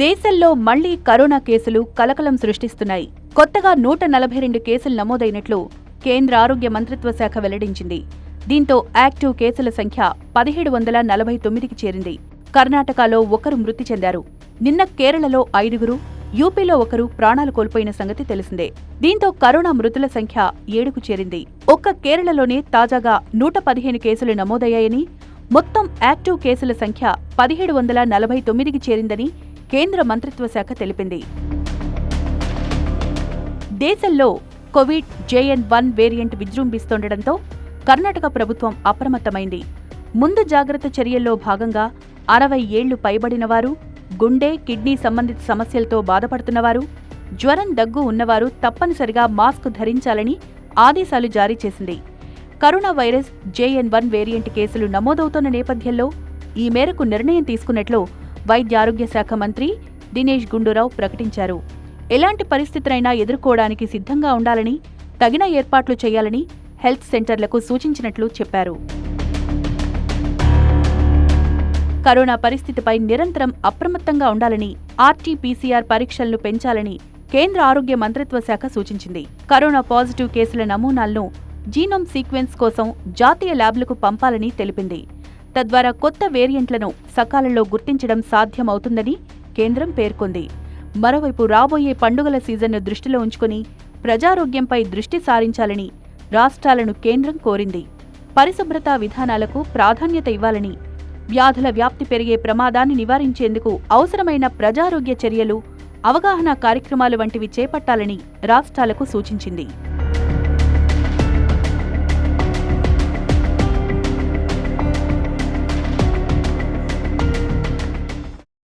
దేశంలో మళ్ళీ కరోనా కేసులు కలకలం సృష్టిస్తున్నాయి. కొత్తగా నూట నలభై రెండు కేసులు నమోదైనట్లు కేంద్ర ఆరోగ్య మంత్రిత్వ శాఖ వెల్లడించింది. దీంతో యాక్టివ్ కేసుల సంఖ్య పదిహేడు వందల నలభై తొమ్మిదికి చేరింది. కర్ణాటకలో ఒకరు మృతి చెందారు. నిన్న కేరళలో ఐదుగురు యూపీలో ఒకరు ప్రాణాలు కోల్పోయిన సంగతి తెలిసిందే. దీంతో కరోనా మృతుల సంఖ్య ఏడుకు చేరింది. ఒక్క కేరళలోనే తాజాగా నూట పదిహేను కేసులు నమోదయ్యాయని మొత్తం యాక్టివ్ కేసుల సంఖ్య పదిహేడు వందల నలభై తొమ్మిదికి చేరిందని కేంద్ర మంత్రిత్వ శాఖ తెలిపింది. దేశంలో కోవిడ్ జేఎన్ వన్ వేరియంట్ విజృంభిస్తుండటంతో కర్ణాటక ప్రభుత్వం అప్రమత్తమైంది. ముందు జాగ్రత్త చర్యల్లో భాగంగా అరవై ఏళ్ళు పైబడినవారు గుండె కిడ్నీ సంబంధిత సమస్యలతో బాధపడుతున్నవారు జ్వరం దగ్గు ఉన్నవారు తప్పనిసరిగా మాస్క్ ధరించాలని ఆదేశాలు జారీ చేసింది. Corona virus JN one variant కేసులు నమోదవుతున్న నేపథ్యంలో ఈ మేరకు నిర్ణయం తీసుకున్నట్లు వైద్య ఆరోగ్య శాఖ మంత్రి దినేష్ గుండూరావు ప్రకటించారు. ఎలాంటి పరిస్థితులైనా ఎదుర్కోవడానికి సిద్ధంగా ఉండాలని తగిన ఏర్పాట్లు చేయాలని హెల్త్ సెంటర్లకు సూచించినట్లు చెప్పారు. కరోనా పరిస్థితిపై నిరంతరం అప్రమత్తంగా ఉండాలని ఆర్టీపీసీఆర్ పరీక్షలను పెంచాలని కేంద్ర ఆరోగ్య మంత్రిత్వ శాఖ సూచించింది. కరోనా పాజిటివ్ కేసుల నమూనాలను జీనోమ్ సీక్వెన్స్ కోసం జాతీయ ల్యాబ్లకు పంపాలని తెలిపింది. తద్వారా కొత్త వేరియంట్లను సకాలంలో గుర్తించడం సాధ్యమవుతుందని కేంద్రం పేర్కొంది. మరోవైపు రాబోయే పండుగల సీజన్ను దృష్టిలో ఉంచుకుని ప్రజారోగ్యంపై దృష్టి సారించాలని రాష్ట్రాలను కేంద్రం కోరింది. పరిశుభ్రతా విధానాలకు ప్రాధాన్యత ఇవ్వాలని వ్యాధుల వ్యాప్తి పెరిగే ప్రమాదాన్ని నివారించేందుకు అవసరమైన ప్రజారోగ్య చర్యలు అవగాహన కార్యక్రమాలు వంటివి చేపట్టాలని రాష్ట్రాలకు సూచించింది.